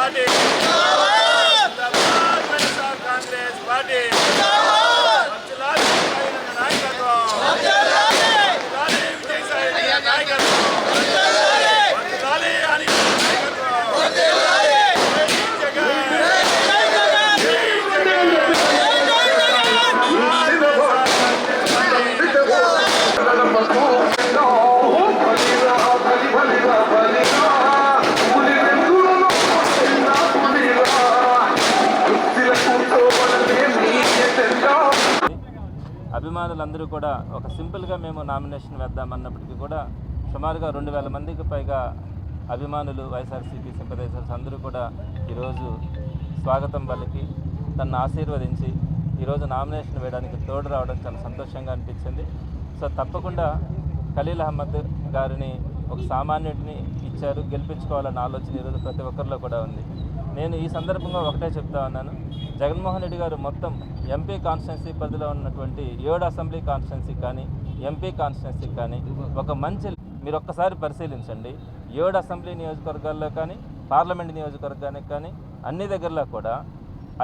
కాంగ్రెస్ అభిమానులందరూ కూడా ఒక సింపుల్గా మేము నామినేషన్ వేద్దామన్నప్పటికీ కూడా సుమారుగా రెండు వేల మందికి పైగా అభిమానులు వైఎస్ఆర్సీపీ సింపదైజర్స్ అందరూ కూడా ఈరోజు స్వాగతం వాళ్ళకి తను ఆశీర్వదించి ఈరోజు నామినేషన్ వేయడానికి తోడు రావడం చాలా సంతోషంగా అనిపించింది. సో తప్పకుండా ఖలీల్ అహ్మద్ గారిని ఒక సామాన్యుడిని ఇచ్చారు గెలిపించుకోవాలన్న ఆలోచన ఈరోజు ప్రతి ఒక్కరిలో కూడా ఉంది. నేను ఈ సందర్భంగా ఒకటే చెప్తా ఉన్నాను. జగన్మోహన్ రెడ్డి గారు మొత్తం ఎంపీ కాన్స్టిట్యున్సీ పరిధిలో ఉన్నటువంటి ఏడు అసెంబ్లీ కాన్స్టిట్యున్సీ కానీ ఎంపీ కాన్స్టిట్యున్సీ కానీ ఒక మంచి మీరు ఒక్కసారి పరిశీలించండి. ఏడు అసెంబ్లీ నియోజకవర్గాల్లో కానీ పార్లమెంట్ నియోజకవర్గానికి కానీ అన్ని దగ్గరలో కూడా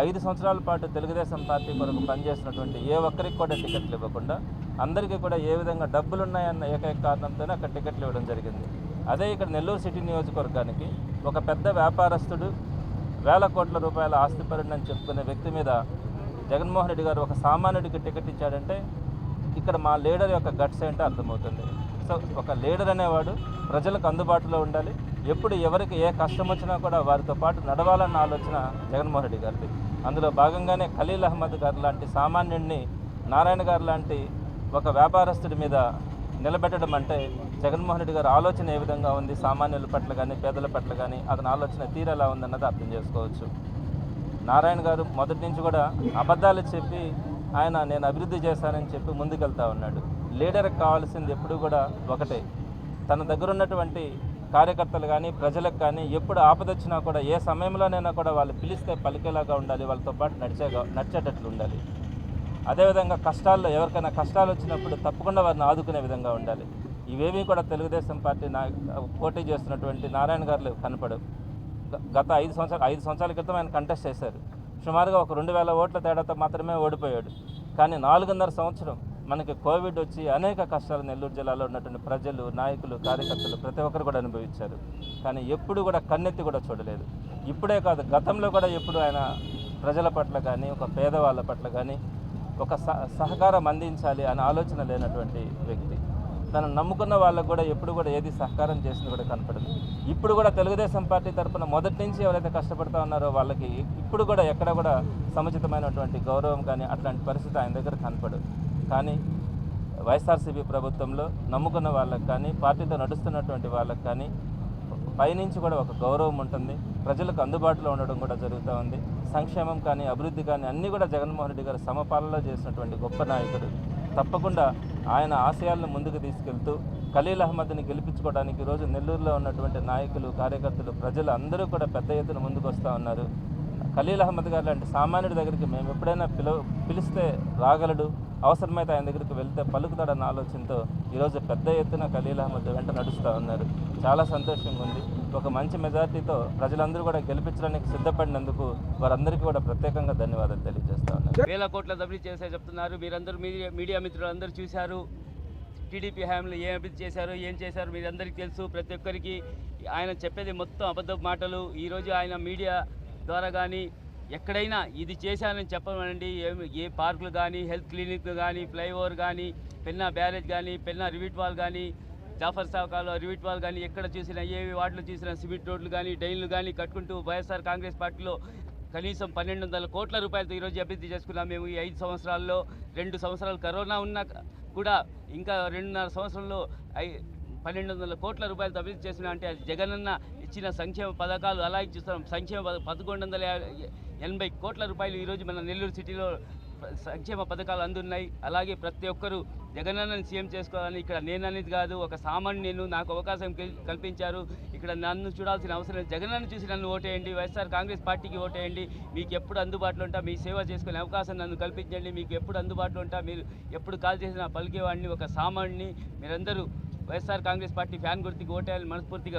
ఐదు సంవత్సరాల పాటు తెలుగుదేశం పార్టీ కొరకు పనిచేసినటువంటి ఏ ఒక్కరికి కూడా టికెట్లు ఇవ్వకుండా అందరికీ కూడా ఏ విధంగా డబ్బులు ఉన్నాయన్న ఏకైక కారణంతోనే అక్కడ టికెట్లు ఇవ్వడం జరిగింది. అదే ఇక్కడ నెల్లూరు సిటీ నియోజకవర్గానికి ఒక పెద్ద వ్యాపారస్తుడు వేల కోట్ల రూపాయల ఆస్తిపరుడు చెప్పుకునే వ్యక్తి మీద జగన్మోహన్ రెడ్డి గారు ఒక సామాన్యుడికి టికెట్ ఇచ్చాడంటే ఇక్కడ మా లీడర్ యొక్క గట్స్ ఏంటో అర్థమవుతుంది. సో ఒక లీడర్ అనేవాడు ప్రజలకు అందుబాటులో ఉండాలి. ఎప్పుడు ఎవరికి ఏ కష్టం వచ్చినా కూడా వారితో పాటు నడవాలన్న ఆలోచన జగన్మోహన్ రెడ్డి గారిది. అందులో భాగంగానే ఖలీల్ అహ్మద్ గారు లాంటి సామాన్యుడిని నారాయణ గారు లాంటి ఒక వ్యాపారస్తుడి మీద నిలబెట్టడం అంటే జగన్మోహన్ రెడ్డి గారి ఆలోచన ఏ విధంగా ఉంది? సామాన్యుల పట్ల కానీ పేదల పట్ల కానీ అతని ఆలోచన తీరు ఎలా ఉందన్నది అర్థం చేసుకోవచ్చు. నారాయణ గారు మొదటి నుంచి కూడా అబద్ధాలు చెప్పి ఆయన నేను అభివృద్ధి చేశానని చెప్పి ముందుకెళ్తా ఉన్నాడు. లీడర్కి కావాల్సింది ఎప్పుడు కూడా ఒకటే. తన దగ్గర ఉన్నటువంటి కార్యకర్తలు కానీ ప్రజలకు కానీ ఎప్పుడు ఆపదొచ్చినా కూడా ఏ సమయంలోనైనా కూడా వాళ్ళు పిలిస్తే పలికేలాగా ఉండాలి. వాళ్ళతో పాటు నడిచే నడిచేటట్లు ఉండాలి. అదేవిధంగా కష్టాల్లో ఎవరికైనా కష్టాలు వచ్చినప్పుడు తప్పకుండా వారిని ఆదుకునే విధంగా ఉండాలి. ఇవేమీ కూడా తెలుగుదేశం పార్టీ నా పోటీ చేస్తున్నటువంటి నారాయణ గారు కనపడవు. గత ఐదు సంవత్సరాలు ఐదు సంవత్సరాల క్రితం ఆయన కంటెస్ట్ చేశారు. సుమారుగా ఒక రెండు వేల ఓట్ల తేడాతో మాత్రమే ఓడిపోయాడు. కానీ నాలుగున్నర సంవత్సరం మనకి కోవిడ్ వచ్చి అనేక కష్టాలు నెల్లూరు జిల్లాలో ఉన్నటువంటి ప్రజలు నాయకులు కార్యకర్తలు ప్రతి ఒక్కరు కూడా అనుభవించారు. కానీ ఎప్పుడు కూడా కన్నెత్తి కూడా చూడలేదు. ఇప్పుడే కాదు గతంలో కూడా ఎప్పుడు ఆయన ప్రజల పట్ల కానీ ఒక పేదవాళ్ళ పట్ల కానీ ఒక సహకారం అందించాలి అనే ఆలోచన లేనటువంటి వ్యక్తి. తను నమ్ముకున్న వాళ్ళకు కూడా ఎప్పుడు కూడా ఏది సహకారం చేసింది కూడా కనపడదు. ఇప్పుడు కూడా తెలుగుదేశం పార్టీ తరఫున మొదటి నుంచి ఎవరైతే కష్టపడుతూ ఉన్నారో వాళ్ళకి ఇప్పుడు కూడా ఎక్కడ కూడా సముచితమైనటువంటి గౌరవం కానీ అట్లాంటి పరిస్థితి ఆయన దగ్గర కనపడదు. కానీ వైఎస్ఆర్సీపీ ప్రభుత్వంలో నమ్ముకున్న వాళ్ళకి కానీ పార్టీతో నడుస్తున్నటువంటి వాళ్ళకి కానీ పైనుంచి కూడా ఒక గౌరవం ఉంటుంది. ప్రజలకు అందుబాటులో ఉండడం కూడా జరుగుతూ ఉంది. సంక్షేమం కానీ అభివృద్ధి కానీ అన్నీ కూడా జగన్మోహన్ రెడ్డి గారు సమపాలనలో చేసినటువంటి గొప్ప నాయకుడు. తప్పకుండా ఆయన ఆశయాలను ముందుకు తీసుకెళ్తూ ఖలీల్ అహ్మద్ని గెలిపించుకోవడానికి ఈరోజు నెల్లూరులో ఉన్నటువంటి నాయకులు కార్యకర్తలు ప్రజలు అందరూ కూడా పెద్ద ఎత్తున ముందుకు వస్తూ ఉన్నారు. ఖలీల్ అహ్మద్ గారు లాంటి సామాన్యుడి దగ్గరికి మేము ఎప్పుడైనా పిల పిలిస్తే రాగలడు అవసరమైతే ఆయన దగ్గరికి వెళ్తే పలుకుతాడన్న ఆలోచనతో ఈరోజు పెద్ద ఎత్తున ఖలీల్ అహ్మద్ వెంట నడుస్తూ ఉన్నారు. చాలా సంతోషంగా ఉంది. ఒక మంచి మెజార్టీతో ప్రజలందరూ కూడా గెలిపించడానికి సిద్ధపడినందుకు వారందరికీ కూడా ప్రత్యేకంగా ధన్యవాదాలు తెలియజేస్తా ఉన్నారు వేల కోట్ల దోపిడీ చేసే చెప్తున్నారు. మీరందరూ మీడియా మీడియా మిత్రులు అందరూ చూశారు. టీడీపీ హామీలు ఏం అభివృద్ధి చేశారు ఏం చేశారు మీరందరికీ తెలుసు. ప్రతి ఒక్కరికి ఆయన చెప్పేది మొత్తం అబద్ధపు మాటలు. ఈరోజు ఆయన మీడియా ద్వారా కానీ ఎక్కడైనా ఇది చేశానని చెప్పమనండి. ఏమి ఏ పార్కులు కానీ హెల్త్ క్లినిక్ కానీ ఫ్లైఓవర్ కానీ పెన్నా బ్యారేజ్ కానీ పెన్నా రివిట్ వాల్ కానీ జాఫర్ సాకాలో రివిట్ వాల్ కానీ ఎక్కడ చూసినా ఏవి వాటిలో చూసినా సిమెంట్ రోడ్లు కానీ డైన్లు కానీ కట్టుకుంటూ వైఎస్ఆర్ కాంగ్రెస్ పార్టీలో కనీసం పన్నెండు వందల కోట్ల రూపాయలతో ఈరోజు అభివృద్ధి చేసుకున్నాం మేము. ఈ ఐదు సంవత్సరాల్లో రెండు సంవత్సరాలు కరోనా ఉన్నా కూడా ఇంకా రెండున్నర సంవత్సరంలో ఐ పన్నెండు వందల కోట్ల రూపాయలు అభివృద్ధి చేసిన అంటే అది జగనన్న ఇచ్చిన సంక్షేమ పథకాలు అలాగే చూస్తున్నాం సంక్షేమ పదకొండు వందల ఎనభై కోట్ల రూపాయలు ఈరోజు మన నెల్లూరు సిటీలో సంక్షేమ పథకాలు అందున్నాయి. అలాగే ప్రతి ఒక్కరూ జగనన్నని సీఎం చేసుకోవాలని ఇక్కడ నేననేది కాదు ఒక సామాన్యును నాకు అవకాశం కల్- కల్పించారు. ఇక్కడ నన్ను చూడాల్సిన అవసరం లేదు. జగనన్న చూసి నన్ను ఓటేయండి వైఎస్ఆర్ కాంగ్రెస్ పార్టీకి ఓటేయండి. మీకు ఎప్పుడు అందుబాటులో ఉంటా మీ సేవ చేసుకునే అవకాశం నన్ను కల్పించండి. మీకు ఎప్పుడు అందుబాటులో ఉంటా మీరు ఎప్పుడు కాల్ చేసినా పలికేవాడిని ఒక సామాన్యుని మీరందరూ వైఎస్ఆర్ కాంగ్రెస్ పార్టీ ఫ్యాన్ గుర్తుకి ఓటేయాలని మనస్ఫూర్తిగా